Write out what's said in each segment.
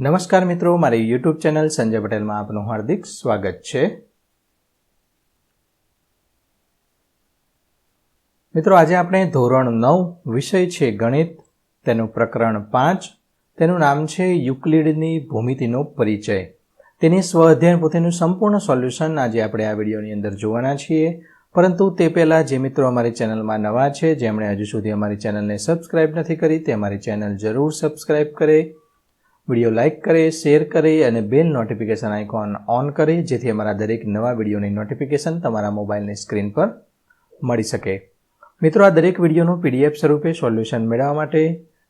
નમસ્કાર મિત્રો, મારી યુટ્યુબ ચેનલ સંજય પટેલમાં આપનું હાર્દિક સ્વાગત છે. મિત્રો, આજે આપણે ધોરણ નવ વિષય છે ગણિત. તેનું પ્રકરણ પાંચ. તેનું નામ છે યુક્લિડની ભૂમિતિનો પરિચય. તેની સ્વ અધ્યયન પોતેનું સંપૂર્ણ સોલ્યુશન આજે આપણે આ વિડીયોની અંદર જોવાના છીએ. પરંતુ તે પહેલાં જે મિત્રો અમારી ચેનલમાં નવા છે, જેમણે હજુ સુધી અમારી ચેનલને સબસ્ક્રાઇબ નથી કરી, તે અમારી ચેનલ જરૂર સબસ્ક્રાઇબ કરે. વીડિયો લાઇક કરે, શેર કરે અને બેલ નોટિફિકેશન આઇકોન ઓન કરે, જેથી અમારા દરેક નવા વિડીયોની નોટિફિકેશન તમારા મોબાઈલની સ્ક્રીન પર મળી શકે. મિત્રો, આ દરેક વિડીયોનું પીડીએફ સ્વરૂપે સોલ્યુશન મેળવવા માટે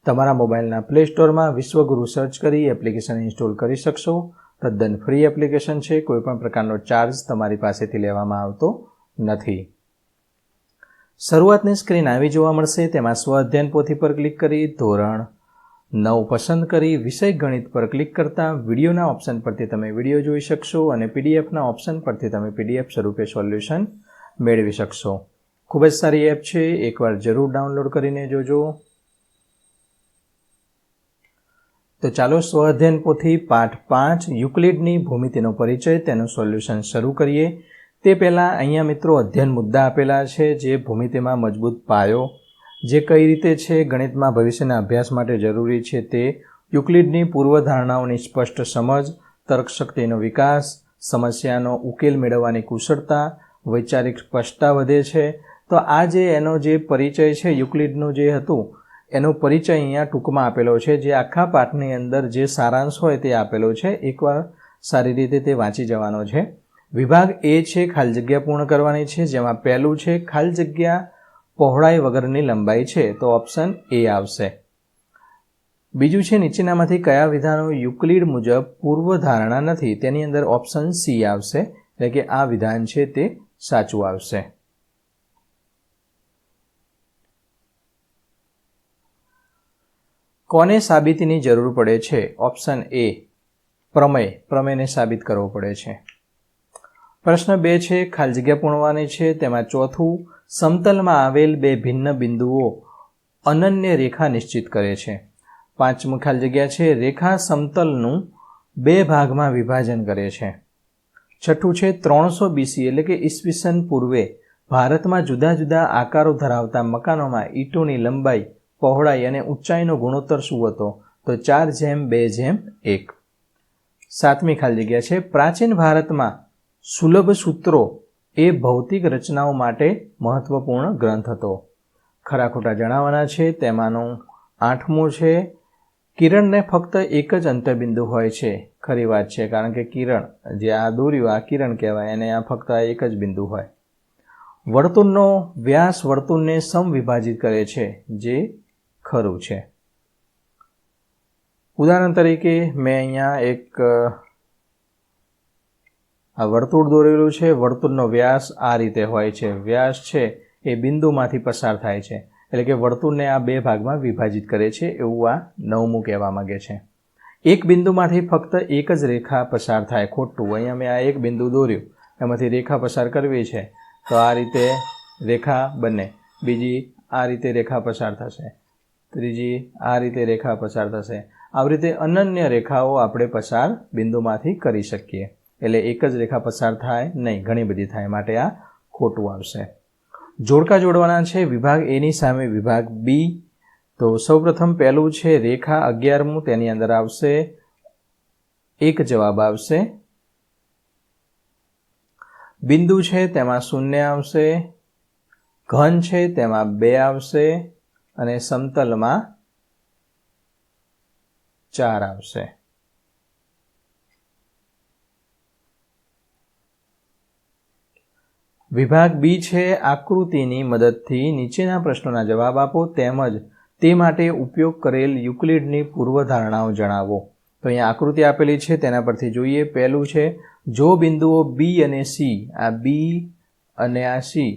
તમારા મોબાઈલના પ્લે સ્ટોરમાં વિશ્વગુરુ સર્ચ કરી એપ્લિકેશન ઇન્સ્ટોલ કરી શકશો. તદ્દન ફ્રી એપ્લિકેશન છે, કોઈપણ પ્રકારનો ચાર્જ તમારી પાસેથી લેવામાં આવતો નથી. શરૂઆતની સ્ક્રીન આવી જોવા મળશે, તેમાં સ્વ અધ્યયન પોથી પર ક્લિક કરી ધોરણ નવ પસંદ કરી વિષય ગણિત પર ક્લિક કરતાં વિડીયોના ઓપ્શન પરથી તમે વીડિયો જોઈ શકશો અને પીડીએફના ઓપ્શન પરથી તમે પીડીએફ સ્વરૂપે સોલ્યુશન મેળવી શકશો. ખૂબ જ સારી એપ છે. એકવાર જરૂર ડાઉનલોડ કરીને જોજો. તો ચાલો સ્વ અધ્યયન પોથી પાઠ પાંચ, યુક્લિડની ભૂમિતિનો પરિચય, તેનું સોલ્યુશન શરૂ કરીએ. તે પહેલાં અહીંયા મિત્રો અધ્યયન મુદ્દા આપેલા છે જે ભૂમિતિમાં મજબૂત પાયો જે કઈ રીતે છે ગણિતમાં ભવિષ્યના અભ્યાસ માટે જરૂરી છે તે યુક્લિડની પૂર્વધારણાઓની સ્પષ્ટ સમજ, તર્કશક્તિનો વિકાસ, સમસ્યાનો ઉકેલ મેળવવાની કુશળતા, વૈચારિક સ્પષ્ટતા વધે છે. તો આ જે એનો જે પરિચય છે યુક્લિડનું જે હતું, એનો પરિચય અહીંયા ટૂંકમાં આપેલો છે. જે આખા પાઠની અંદર જે સારાંશ હોય તે આપેલો છે. એકવાર સારી રીતે તે વાંચી જવાનો છે. વિભાગ એ છે ખાલી જગ્યા પૂર્ણ કરવાની છે. જેમાં પહેલું છે ખાલી જગ્યા પહોળાઈ વગરની લંબાઈ છે, તો ઓપ્શન એ આવશે. બીજું છે, નીચેનામાંથી કયા વિધાનો યુક્લિડ મુજબ પૂર્વધારણા નથી, તેની અંદર ઓપ્શન સી આવશે, એટલે કે આ વિધાન છે તે સાચું આવશે. કોને સાબિતીની જરૂર પડે છે? ઓપ્શન એ પ્રમેય. પ્રમેયને સાબિત કરવો પડે છે. પ્રશ્ન બે છે, ખાલી જગ્યા પૂર્ણવાની છે. તેમાં ચોથું, સમતલમાં આવેલ બે ભિન્ન બિંદુઓ અનન્ય રેખા નિશ્ચિત કરે છે. પાંચમું ખાલી જગ્યા છે, રેખા સમતલનું બે ભાગમાં વિભાજન કરે છે. છઠ્ઠું છે, ત્રણસો બીસી, એટલે કે ઈસવીસન પૂર્વે ભારતમાં જુદા જુદા આકારો ધરાવતા મકાનોમાં ઈંટોની લંબાઈ, પહોળાઈ અને ઊંચાઈનો ગુણોત્તર શું હતો? તો ચાર જેમ, બે જેમ, એક. સાતમી ખાલી જગ્યા છે, પ્રાચીન ભારતમાં સુલભ સૂત્રો એ ભૌતિક રચનાઓ માટે મહત્વપૂર્ણ ગ્રંથ હતો. ખરા ખોટા જણાવવાના છે, તેમાંનો આઠમો છે, કિરણને ફક્ત એક જ અંતબિંદુ હોય છે. ખરી વાત છે, કારણ કે કિરણ, જે આ દોર્યું, આ કિરણ કહેવાય અને આ ફક્ત એક જ બિંદુ હોય. વર્તુળનો વ્યાસ વર્તુળને સમવિભાજિત કરે છે, જે ખરું છે. ઉદાહરણ તરીકે મેં અહીંયા એક આ વર્તુળ દોરેલું છે, વર્તુળનો વ્યાસ આ રીતે હોય છે. વ્યાસ છે એ બિંદુમાંથી પસાર થાય છે. એટલે કે વર્તુળને આ બે ભાગમાં વિભાજિત કરે છે એવું આ નવમું કહેવા માંગે છે. એક બિંદુમાંથી ફક્ત એક જ રેખા પસાર થાય ખોટું. અહીંયા મેં આ એક બિંદુ દોર્યું. એમાંથી રેખા પસાર કરવી છે. તો આ રીતે રેખા બને. બીજી આ રીતે રેખા પસાર થશે. ત્રીજી આ રીતે રેખા પસાર થશે. આવી રીતે અનન્ય રેખાઓ આપણે પસાર બિંદુમાંથી કરી શકીએ. એટલે એક જ રેખા પસાર થાય નહીં, ઘણી બધી થાય. માટે આ ખોટું આવશે. જોડકા જોડવાના છે વિભાગ એની સામે વિભાગ બી તો સૌપ્રથમ પહેલું છે રેખા અગિયારમું, તેની અંદર આવશે એક જવાબ આવશે. બિંદુ છે તેમાં શૂન્ય આવશે. ઘન છે તેમાં બે આવશે. અને સમતલમાં ચાર આવશે. વિભાગ બી છે આકૃતિની મદદથી નીચેના પ્રશ્નોના જવાબ આપો તેમજ તે માટે ઉપયોગ કરેલ યુક્લિડની પૂર્વધારણાઓ જણાવો. તો અહીંયા આકૃતિ આપેલી છે, તેના પરથી જોઈએ. પહેલું છે, જો બિંદુઓ બી અને સી આ બી અને આ સી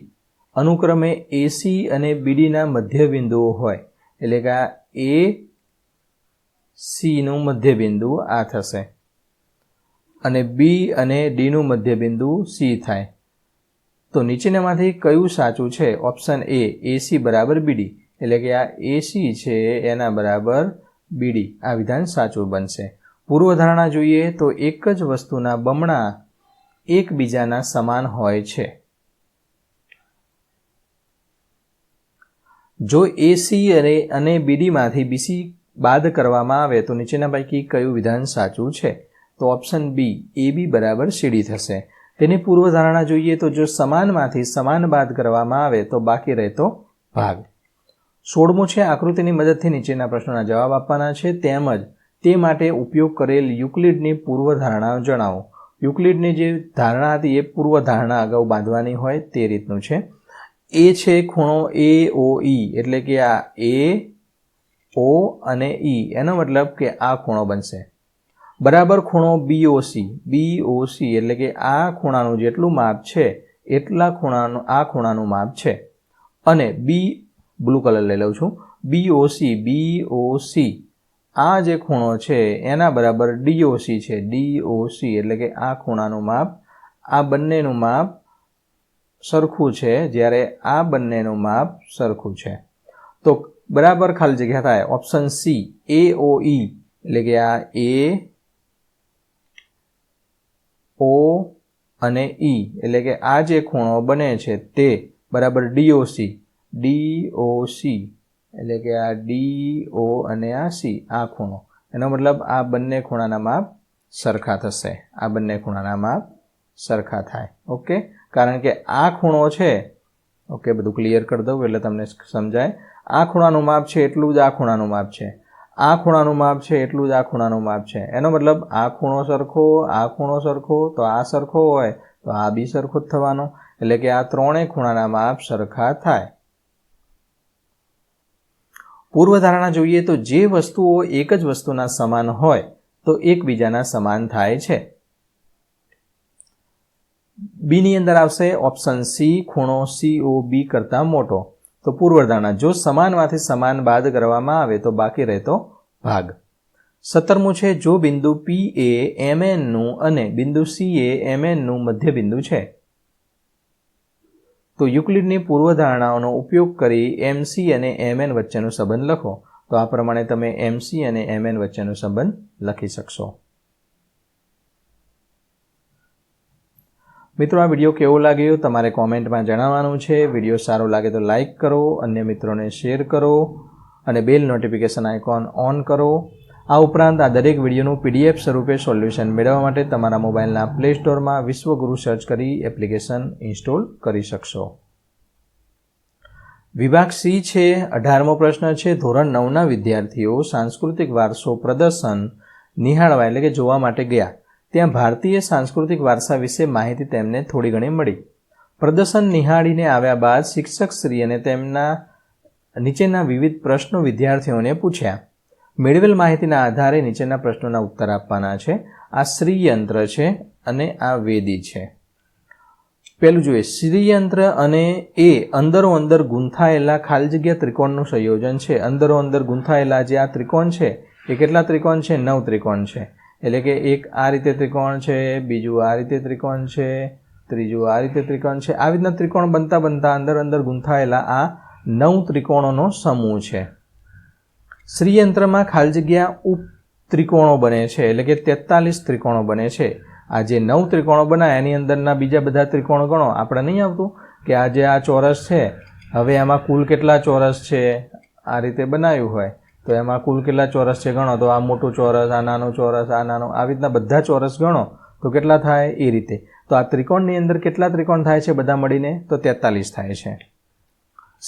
અનુક્રમે એસી અને બીડીના મધ્ય બિંદુઓ હોય, એટલે કે આ એ સીનું મધ્ય બિંદુ આ થશે અને બી અને ડીનું મધ્ય બિંદુ સી થાય. તો નીચેનામાંથી કયું સાચું છે? ઓપ્શન એ એસી બરાબર બીડી એટલે કે આ એસી છે, એના બરાબર બીડી આ વિધાન સાચું બનશે. પૂર્વધારણા જોઈએ તો એક જ વસ્તુના બમણા એકબીજાના સમાન હોય છે. જો એસી અને અને બીડીમાંથી બીસી બાદ કરવામાં આવે તો નીચેના પૈકી કયું વિધાન સાચું છે? તો ઓપ્શન બી એ બી બરાબર સીડી થશે. તેની પૂર્વધારણા જોઈએ તો જો સમાનમાંથી સમાન બાદ કરવામાં આવે તો બાકી રહેતો ભાગ. સોળમું છે, આકૃતિની મદદથી નીચેના પ્રશ્નોના જવાબ આપવાના છે. તેમજ તે માટે ઉપયોગ કરેલ યુક્લિડની પૂર્વધારણા જણાવો. યુક્લિડની જે ધારણા હતી એ પૂર્વધારણા અગાઉ બાંધવાની હોય તે રીતનું છે. એ છે ખૂણો એ, ઓ, ઈ, એટલે કે આ એ, ઓ અને ઈ. એનો મતલબ કે આ ખૂણો બનશે. બરાબર ખૂણો બીઓસી બીઓસી એટલે કે આ ખૂણાનું જેટલું માપ છે, એટલા ખૂણાનું, આ ખૂણાનું માપ છે. અને બી બ્લુ કલર લઈ લઉં છું. બીઓસી બીઓસી આ જે ખૂણો છે, એના બરાબર ડીઓસી છે. ડીઓસી એટલે કે આ ખૂણાનું માપ, આ બંનેનું માપ સરખું છે, જ્યારે આ બંનેનું માપ સરખું છે. તો બરાબર ખાલી જગ્યા થાય ઓપ્શન સી એ ઈ એટલે કે આ એ ઓ અને ઈ, એટલે કે આ જે ખૂણો બને છે તે બરાબર ડીઓસી ડીઓસી એટલે કે આ ડી ઓ અને આ સી, આ ખૂણો. એનો મતલબ આ બંને ખૂણાના માપ સરખા થશે. આ બંને ખૂણાના માપ સરખા થાય. ઓકે? કારણ કે આ ખૂણો છે, ઓકે, બધું ક્લિયર કરી દઉં એટલે તમને સમજાય. આ ખૂણાનું માપ છે એટલું જ આ ખૂણાનું માપ છે. આ ખૂણાનું માપ છે, એટલું જ આ ખૂણાનું માપ છે. એનો મતલબ આ ખૂણો સરખો, આ ખૂણો સરખો, તો આ સરખો હોય, તો આ બી સરખો જ થવાનો. એટલે કે આ ત્રણેય ખૂણાના માપ સરખા થાય. પૂર્વધારણા જોઈએ તો જે વસ્તુઓ એક જ વસ્તુના સમાન હોય, તો એકબીજાના સમાન થાય છે. બીની અંદર આવશે ઓપ્શન સી, ખૂણો સી, ઓ, બી કરતાં મોટો. તો પૂર્વધારણા, જો સમાનમાંથી સમાન બાદ કરવામાં આવે તો બાકી રહેતો ભાગ. સત્તરમું છે, જો બિંદુ પી એ એમ એનનું અને બિંદુ સી એ એમ એનનું મધ્ય બિંદુ છે. તો યુક્લિડની પૂર્વધારણાઓનો ઉપયોગ કરી એમસી અને એમએન વચ્ચેનો સંબંધ લખો. તો આ પ્રમાણે તમે એમસી અને એમએન વચ્ચેનો સંબંધ લખી શકશો. મિત્રો, આ વીડિયો કેવો લાગ્યો તમારે કોમેન્ટમાં જણાવવાનું છે. વીડિયો સારો લાગે તો લાઇક કરો, અન્ય મિત્રોને શેર કરો અને બેલ નોટિફિકેશન આઇકોન ઓન કરો. આ ઉપરાંત આ દરેક વિડીયોનું પીડીએફ સ્વરૂપે સોલ્યુશન મેળવવા માટે તમારા મોબાઈલના પ્લે સ્ટોરમાં વિશ્વગુરુ સર્ચ કરી એપ્લિકેશન ઇન્સ્ટોલ કરી શકશો. વિભાગ સી છે, અઢારમો પ્રશ્ન છે. ધોરણ નવના વિદ્યાર્થીઓ સાંસ્કૃતિક વારસો પ્રદર્શન નિહાળવા એટલે કે જોવા માટે ગયા. ત્યાં ભારતીય સાંસ્કૃતિક વારસા વિશે માહિતી તેમને થોડી ઘણી મળી. પ્રદર્શન નિહાળીને આવ્યા બાદ શિક્ષક શ્રી અને તેમના નીચેના વિવિધ પ્રશ્નો વિદ્યાર્થીઓને પૂછ્યા. મેળવેલ માહિતીના આધારે નીચેના પ્રશ્નોના ઉત્તર આપવાના છે. આ શ્રીયંત્ર છે અને આ વેદી છે. પહેલું જોઈએ. શ્રીયંત્ર અને એ અંદરો અંદર ગૂંથાયેલા ખાલી જગ્યા ત્રિકોણનું સંયોજન છે. અંદરો અંદર ગૂંથાયેલા જે આ ત્રિકોણ છે, એ કેટલા ત્રિકોણ છે? નવ ત્રિકોણ છે. એટલે કે એક આ રીતે ત્રિકોણ છે, બીજું આ રીતે ત્રિકોણ છે, ત્રીજું આ રીતે ત્રિકોણ છે. આવી રીતના ત્રિકોણ બનતા બનતા અંદર અંદર ગૂંથાયેલા આ નવ ત્રિકોણોનો સમૂહ છે. શ્રીયંત્રમાં ખાલી જગ્યા ઉપ ત્રિકોણો બને છે, એટલે કે તેતાલીસ ત્રિકોણો બને છે. આ જે નવ ત્રિકોણો બનાય, એની અંદરના બીજા બધા ત્રિકોણો ગણો. આપણે નહીં આવતું કે આ જે આ ચોરસ છે, હવે આમાં કુલ કેટલા ચોરસ છે, આ રીતે બનાવ્યું હોય. તો એમાં કુલ કેટલા ચોરસ છે ગણો? તો આ મોટું ચોરસ, આ નાનું ચોરસ, આ નાનું આવી રીતના બધા ચોરસ ગણો. તો કેટલા થાય? એ રીતે. તો આ ત્રિકોણની અંદર કેટલા ત્રિકોણ થાય છે બધા મળીને? તો તેતાલીસ થાય છે.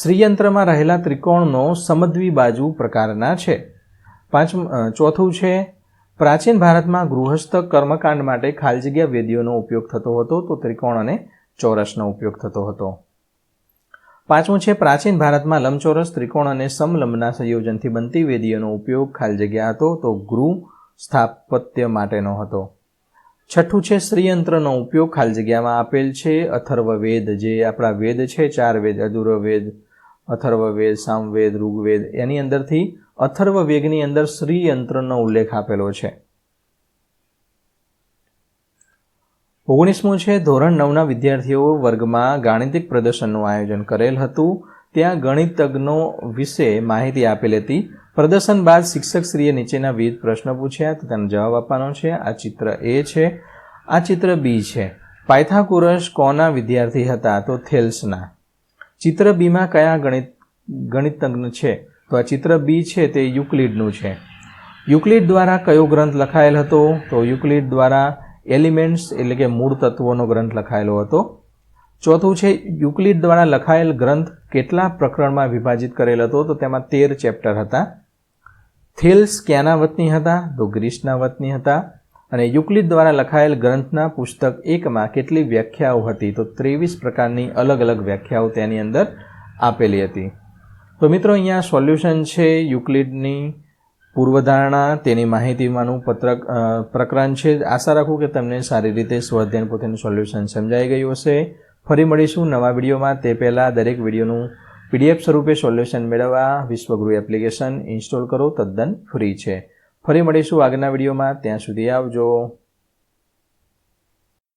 શ્રીયંત્રમાં રહેલા ત્રિકોણનો સમદ્વી બાજુ પ્રકારના છે. પાંચ ચોથું છે, પ્રાચીન ભારતમાં ગૃહસ્થ કર્મકાંડ માટે ખાલી જગ્યા વેદીઓનો ઉપયોગ થતો હતો, તો ત્રિકોણ અને ચોરસનો ઉપયોગ થતો હતો. પાંચમું છે, પ્રાચીન ભારતમાં લંબચોરસ ત્રિકોણ અને સમલંબના સંયોજનથી બનતી વેદીઓનો ઉપયોગ ખાલી જગ્યા હતો તો ગૃહ સ્થાપત્ય માટેનો હતો. છઠ્ઠું છે, શ્રીયંત્રનો ઉપયોગ ખાલી જગ્યામાં આપેલ છે, અથર્વવેદ, જે આપણા વેદ છે ચાર વેદ અધુરવેદ અથર્વવેદ, સામવેદ, ઋગ્વેદ, એની અંદરથી અથર્વ વેગની અંદર શ્રીયંત્રનો ઉલ્લેખ આપેલો છે. ઓગણીસમું છે, ધોરણ નવના વિદ્યાર્થીઓ વર્ગમાં ગાણિતિક પ્રદર્શનનું આયોજન કરેલ હતું. ત્યાં ગણિતજ્ઞો વિશે માહિતી આપેલ હતી પ્રદર્શન બાદ શિક્ષકશ્રીએ નીચેના વિવિધ પ્રશ્નો પૂછ્યા, તો તેનો જવાબ આપવાનો છે. આ ચિત્ર એ છે. આ ચિત્ર બી છે. પાયથાગોરસ કોના વિદ્યાર્થી હતા? તો થેલ્સના. ચિત્ર બીમાં કયા ગણિત ગણિતજ્ઞ છે? તો આ ચિત્ર બી છે, તે યુક્લિડનું છે. યુક્લિડ દ્વારા કયો ગ્રંથ લખાયેલ હતો? તો યુક્લિડ દ્વારા એલિમેન્ટ્સ એટલે કે મૂળ તત્વોનો ગ્રંથ લખાયેલો હતો. ચોથું છે યુક્લિડ દ્વારા લખાયેલ ગ્રંથ કેટલા પ્રકરણમાં વિભાજિત કરેલ હતો? તો તેમાં તેર ચેપ્ટર હતા. થેલ્સ ક્યાંના વતની હતા? તો ગ્રીસના વતની હતા. અને યુક્લિડ દ્વારા લખાયેલ ગ્રંથના પુસ્તક એકમાં કેટલી વ્યાખ્યાઓ હતી? તો ત્રેવીસ પ્રકારની અલગ અલગ વ્યાખ્યાઓ તેની અંદર આપેલી હતી. તો મિત્રો, અહીંયા સોલ્યુશન છે યુક્લિડની પૂર્વધારણા, તેની માહિતીમાંનું પત્રક પ્રકરણ છે. આશા રાખું કે તમને સારી રીતે સ્વાધ્યાન પોતેનું સોલ્યુશન સમજાઈ ગયું હશે. ફરી મળીશું નવા વિડીયોમાં. તે પહેલાં દરેક વિડીયોનું પીડીએફ સ્વરૂપે સોલ્યુશન મેળવવા વિશ્વગુરુ એપ્લિકેશન ઇન્સ્ટોલ કરો, તદ્દન ફ્રી છે. ફરી મળીશું આગળના વિડીયોમાં. ત્યાં સુધી આવજો.